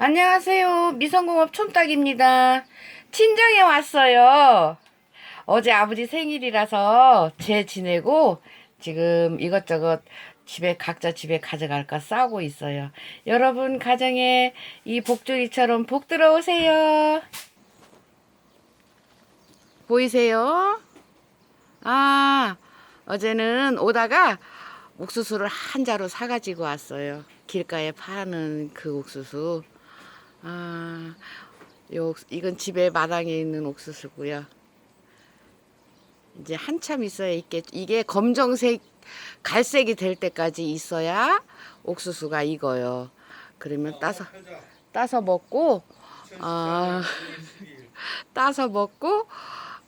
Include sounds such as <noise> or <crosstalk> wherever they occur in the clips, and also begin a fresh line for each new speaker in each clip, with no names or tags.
안녕하세요. 미성공업 촌딱입니다. 친정에 왔어요. 어제 아버지 생일이라서 제 지내고 지금 이것저것 집에 각자 집에 가져갈까 싸우고 있어요. 여러분 가정에 이 복주기처럼 복 들어오세요. 보이세요? 아, 어제는 오다가 옥수수를 한 자루 사가지고 왔어요. 길가에 파는 그 옥수수. 아, 요, 이건 집에 마당에 있는 옥수수고요. 이제 한참 있어야 있겠, 이게 검정색, 갈색이 될 때까지 있어야 옥수수가 익어요. 그러면 따서, 따서 먹고, 아, <laughs> 따서 먹고,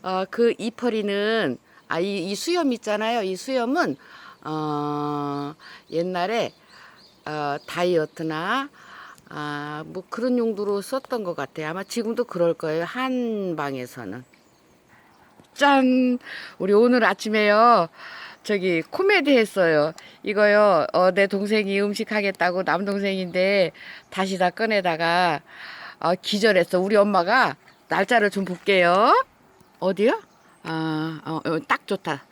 어, 그 이파리는, 아, 이, 이 수염 있잖아요. 이 수염은, 어, 옛날에, 어, 다이어트나, 아, 뭐 그런 용도로 썼던 것 같아요. 아마 지금도 그럴 거예요. 한 방에서는. 짠! 우리 오늘 아침에요. 저기 코미디 했어요. 이거요. 어, 내 동생이 음식 하겠다고 남동생인데 다시 다 꺼내다가 어, 기절했어. 우리 엄마가 날짜를 좀 볼게요. 어디요? 아, 어, 어, 딱 좋다.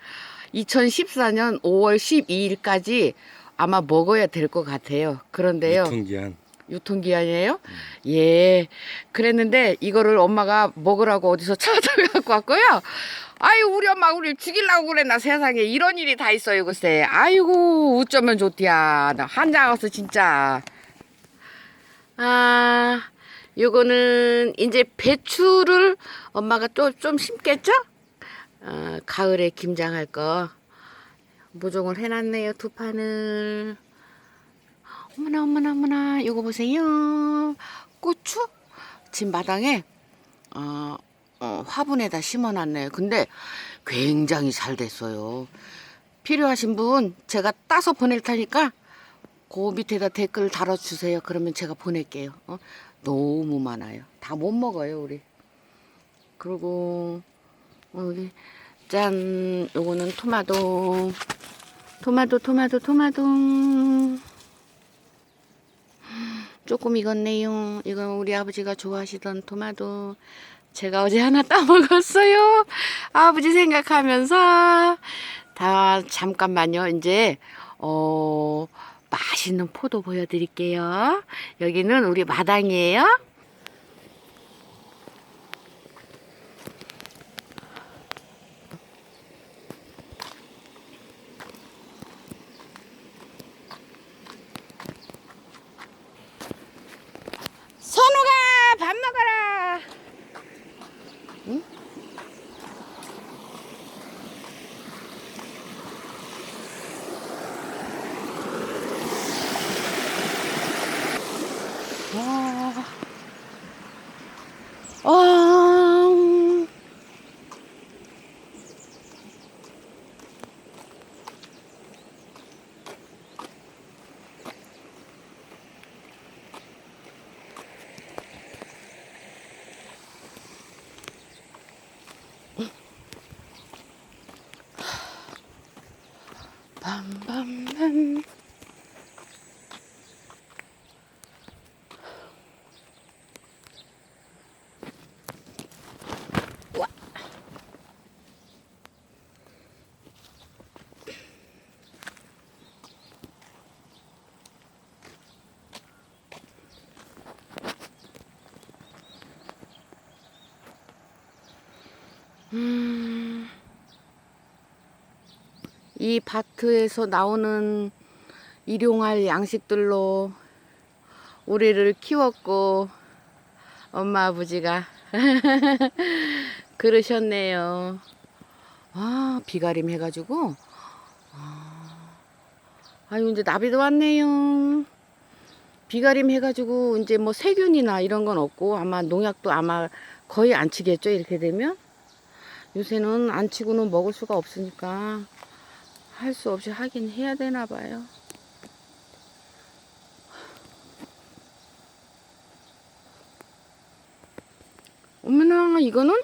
2014년 5월 12일까지 아마 먹어야 될 것 같아요. 그런데요.
유통기한
유통기한이에요? 예. 그랬는데 이거를 엄마가 먹으라고 어디서 찾아갖고 <laughs> 왔고요. 아유, 우리 엄마 우리 죽이려고 그랬나 세상에 이런 일이 다 있어요, 글쎄. 아이고, 어쩌면 좋디야. 나 한장 와서 진짜. 아, 요거는 이제 배추를 엄마가 또 좀 심겠죠? 어, 가을에 김장할 거. 모종을 해놨네요, 두 판을. 어머나 어머나 어머나 이거 보세요. 고추? 집 마당에 어, 어, 화분에다 심어놨네요. 근데 굉장히 잘 됐어요. 필요하신 분 제가 따서 보낼 테니까 그 밑에다 댓글 달아주세요. 그러면 제가 보낼게요. 어? 너무 많아요. 다 못 먹어요 우리. 그리고 어, 여기 짠. 요거는 토마토. 토마토 토마토 토마토 조금 익었네요. 이건 우리 아버지가 좋아하시던 토마토. 제가 어제 하나 따먹었어요. 아버지 생각하면서. 다, 잠깐만요. 이제, 어, 맛있는 포도 보여드릴게요. 여기는 우리 마당이에요. Bam, bam, bam. Mmm. 이 밭에서 나오는 일용할 양식들로 우리를 키웠고 엄마 아버지가 <laughs> 그러셨네요. 아 비가림 해가지고 아, 아유 이제 나비도 왔네요. 비가림 해가지고 이제 뭐 세균이나 이런 건 없고 아마 농약도 아마 거의 안 치겠죠 이렇게 되면 요새는 안 치고는 먹을 수가 없으니까 할 수 없이 하긴 해야 되나 봐요. 어머나 이거는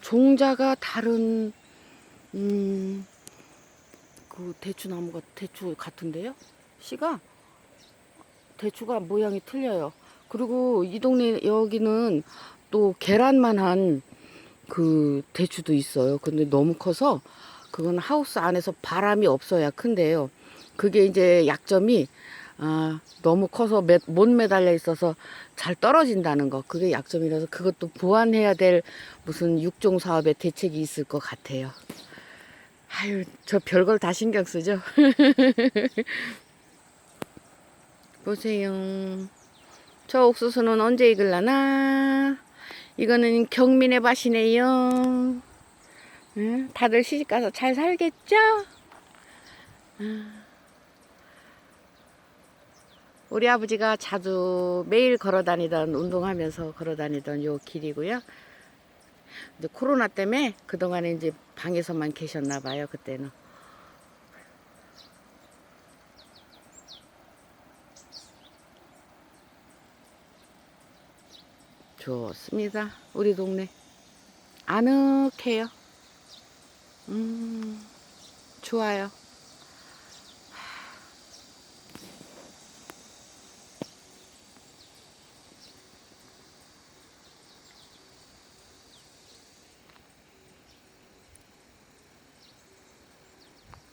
종자가 다른 음, 그 대추나무가 대추 같은데요? 씨가 대추가 모양이 틀려요. 그리고 이 동네 여기는 또 계란만한 그 대추도 있어요. 근데 너무 커서 그건 하우스 안에서 바람이 없어야 큰데요. 그게 이제 약점이 아, 너무 커서 매, 못 매달려 있어서 잘 떨어진다는 거. 그게 약점이라서 그것도 보완해야 될 무슨 육종 사업의 대책이 있을 것 같아요. 아유, 저 별걸 다 신경 쓰죠. <laughs> 보세요. 저 옥수수는 언제 익을라나? 이거는 경민의 밭이네요. 응? 다들 시집 가서 잘 살겠죠? 우리 아버지가 자주 매일 걸어 다니던 운동하면서 걸어 다니던 요 길이고요. 근데 코로나 때문에 그동안에 이제 방에서만 계셨나 봐요, 그때는. 좋습니다. 우리 동네. 아늑해요. 음, 좋아요.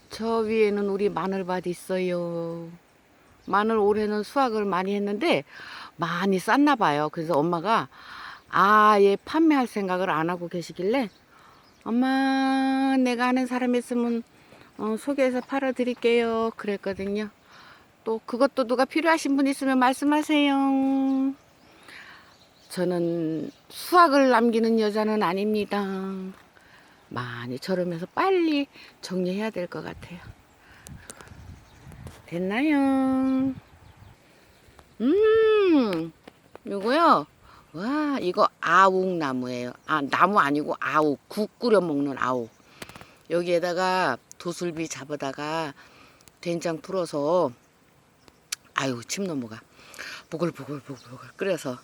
저 위에는 우리 마늘밭 있어요. 마늘 올해는 수확을 많이 했는데 많이 쌌나 봐요. 그래서 엄마가 아예 판매할 생각을 안 하고 계시길래 엄마 내가 아는 사람 있으면 어, 소개해서 팔아 드릴게요. 그랬거든요. 또 그것도 누가 필요하신 분 있으면 말씀하세요. 저는 수확을 남기는 여자는 아닙니다. 많이 저러면서 빨리 정리해야 될 것 같아요. 됐나요? 음, 요거요. 와, 이거 아욱 나무예요. 아, 나무 아니고 아욱. 국 끓여 먹는 아욱. 여기에다가 도술비 잡아다가 된장 풀어서 아유, 침 넘어가. 보글보글보글보글 끓여서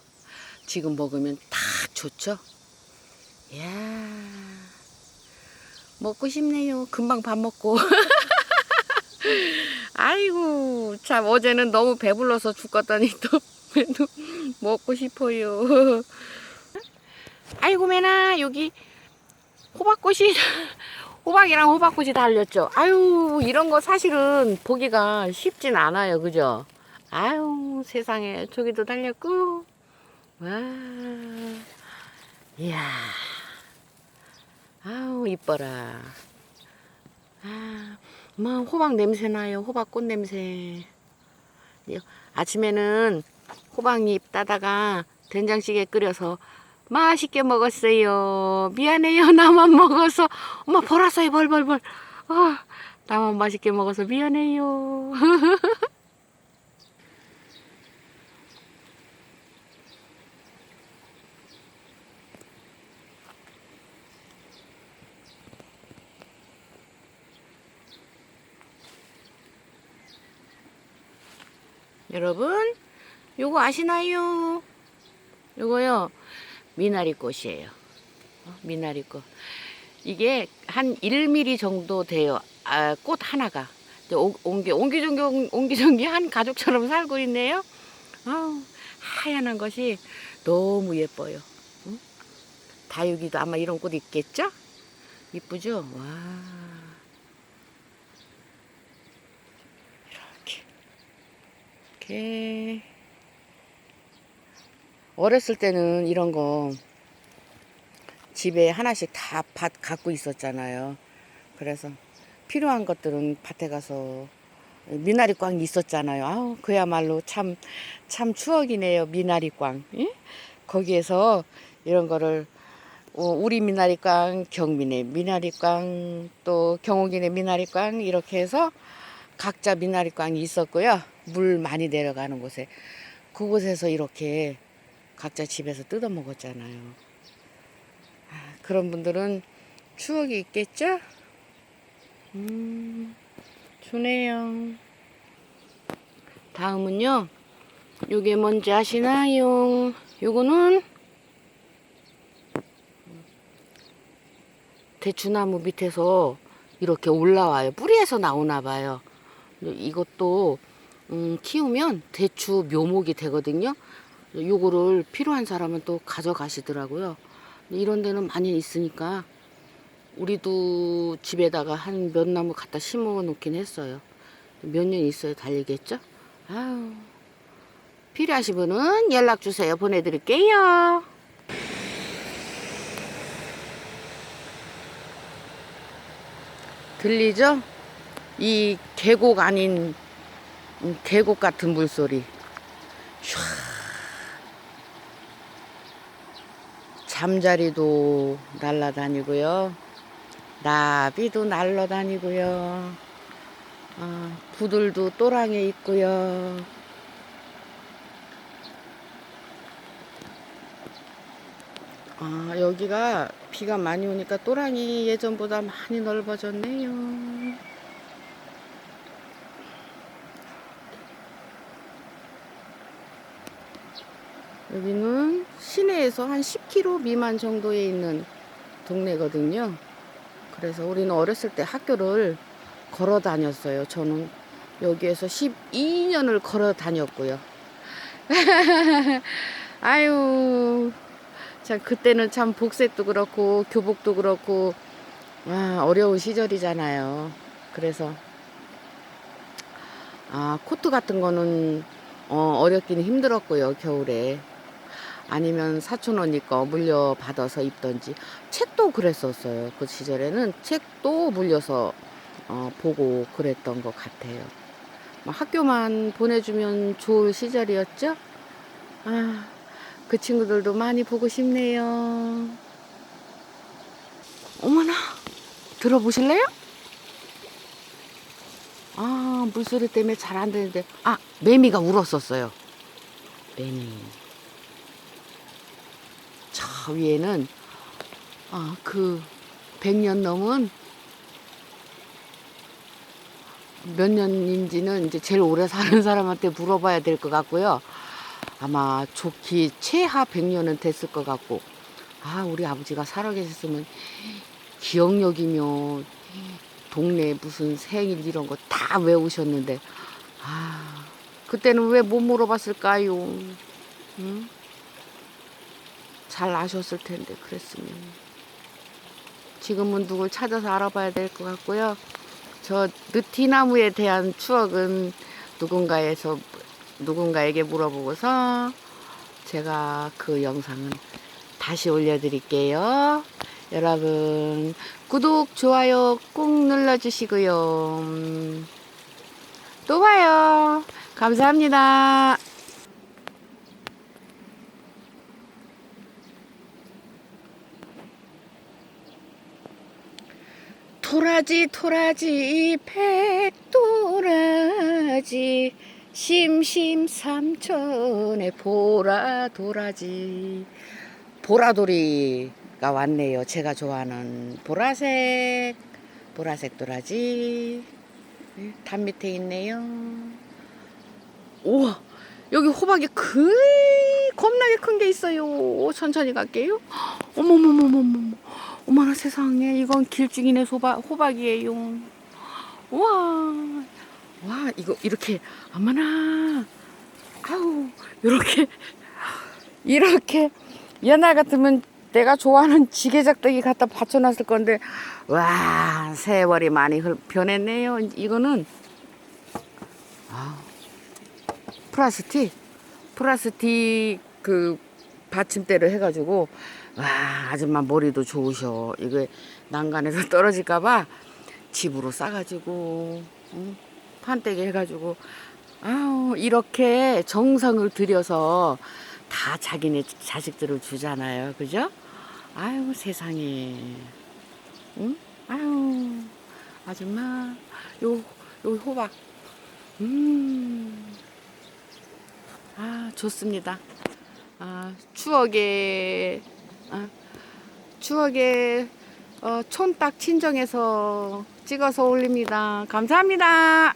지금 먹으면 딱 좋죠? 이야. 먹고 싶네요. 금방 밥 먹고. <laughs> 아이고, 참, 어제는 너무 배불러서 죽겠더니 또, 또 <laughs> 먹고 싶어요. <laughs> 아이고, 매나, 여기 호박꽃이, <laughs> 호박이랑 호박꽃이 달렸죠. 아유, 이런 거 사실은 보기가 쉽진 않아요. 그죠? 아유, 세상에, 저기도 달렸고. 와, 이야. 아우 이뻐라. 아, 뭐 호박 냄새 나요. 호박 꽃 냄새. 이- 아침에는 호박잎 따다가 된장찌개 끓여서 맛있게 먹었어요. 미안해요. <laughs> 나만 먹어서 엄마 벌었어요. 벌벌벌. 아, 나만 맛있게 먹어서 미안해요. <laughs> 여러분, 요거 아시나요? 요거요, 미나리 꽃이에요. 어, 미나리 꽃. 이게 한 1mm 정도 돼요. 아, 꽃 하나가. 옹기, 옹기종기, 옹기종기 한 가족처럼 살고 있네요. 아우, 하얀 것이 너무 예뻐요. 응? 다육이도 아마 이런 꽃 있겠죠? 이쁘죠? 와. 이렇게. 이렇게. 어렸을 때는 이런 거 집에 하나씩 다 밭 갖고 있었잖아요. 그래서 필요한 것들은 밭에 가서 미나리 꽝 있었잖아요. 아우, 그야말로 참, 참 추억이네요. 미나리 꽝. 예? 거기에서 이런 거를 어, 우리 미나리 꽝, 경민의 미나리 꽝, 또 경옥이네 미나리 꽝 이렇게 해서 각자 미나리 꽝이 있었고요. 물 많이 내려가는 곳에 그곳에서 이렇게 각자 집에서 뜯어 먹었잖아요. 아, 그런 분들은 추억이 있겠죠? 음, 좋네요. 다음은요. 요게 뭔지 아시나요? 요거는 대추나무 밑에서 이렇게 올라와요. 뿌리에서 나오나 봐요. 이것도 음, 키우면 대추 묘목이 되거든요. 요거를 필요한 사람은 또 가져가시더라고요. 이런 데는 많이 있으니까 우리도 집에다가 한 몇 나무 갖다 심어 놓긴 했어요. 몇 년 있어야 달리겠죠? 아유. 필요하신 분은 연락 주세요. 보내드릴게요. 들리죠? 이 계곡 아닌 음, 계곡 같은 물소리. 촤. 잠자리도 날아다니고요. 나비도 날아다니고요. 아, 부들도 또랑에 있고요. 아, 여기가 비가 많이 오니까 또랑이 예전보다 많이 넓어졌네요. 여기는 시내에서 한 10km 미만 정도에 있는 동네거든요. 그래서 우리는 어렸을 때 학교를 걸어 다녔어요. 저는 여기에서 12년을 걸어 다녔고요. <laughs> 아유, 참 그때는 참 복색도 그렇고 교복도 그렇고 아, 어려운 시절이잖아요. 그래서 아, 코트 같은 거는 어, 어렵기는 힘들었고요, 겨울에. 아니면 사촌 언니 거 물려 받아서 입던지 책도 그랬었어요. 그 시절에는 책도 물려서 어, 보고 그랬던 것 같아요. 뭐 학교만 보내주면 좋을 시절이었죠? 아, 그 친구들도 많이 보고 싶네요. 어머나, 들어보실래요? 아, 물소리 때문에 잘 안 되는데. 아, 매미가 울었었어요. 매미. 저 위에는, 아, 그, 100년 넘은 몇 년인지는 이제 제일 오래 사는 사람한테 물어봐야 될 것 같고요. 아마 좋기 최하 100년은 됐을 것 같고, 아, 우리 아버지가 살아 계셨으면 기억력이며 동네 무슨 생일 이런 거 다 외우셨는데, 아, 그때는 왜 못 물어봤을까요? 응? 잘 아셨을 텐데, 그랬으면. 지금은 누굴 찾아서 알아봐야 될 것 같고요. 저 느티나무에 대한 추억은 누군가에서 누군가에게 물어보고서 제가 그 영상은 다시 올려드릴게요. 여러분 구독 좋아요 꾹 눌러주시고요. 또 봐요. 감사합니다. 토라지 토라지 백도라지. 심심삼천에 보라 도라지. 보라돌이가 왔네요. 제가 좋아하는 보라색 보라색 도라지. 네, 담 밑에 있네요. 우와 여기 호박이 그 겁나게 큰 게 있어요. 천천히 갈게요. 어머머머머머 어머나 세상에 이건 길쭉이네 소박, 호박이에요. 우와 와 이거 이렇게 어머나 아우 이렇게 이렇게 옛날 같으면 내가 좋아하는 지게작대기 갖다 받쳐놨을 건데 와 세월이 많이 흘- 변했네요. 이거는 아, 플라스틱 플라스틱 그 받침대를 해가지고 와 아줌마 머리도 좋으셔. 이게 난간에서 <laughs> 떨어질까봐 집으로 싸가지고 응? 판때기 해가지고 아우 이렇게 정성을 들여서 다 자기네 자식들을 주잖아요. 그죠? 아유 세상에. 응? 아유 아줌마 요 요 호박. 음. 아, 좋습니다. 아, 추억의, 아, 추억의, 어, 촌딱 친정에서 찍어서 올립니다. 감사합니다.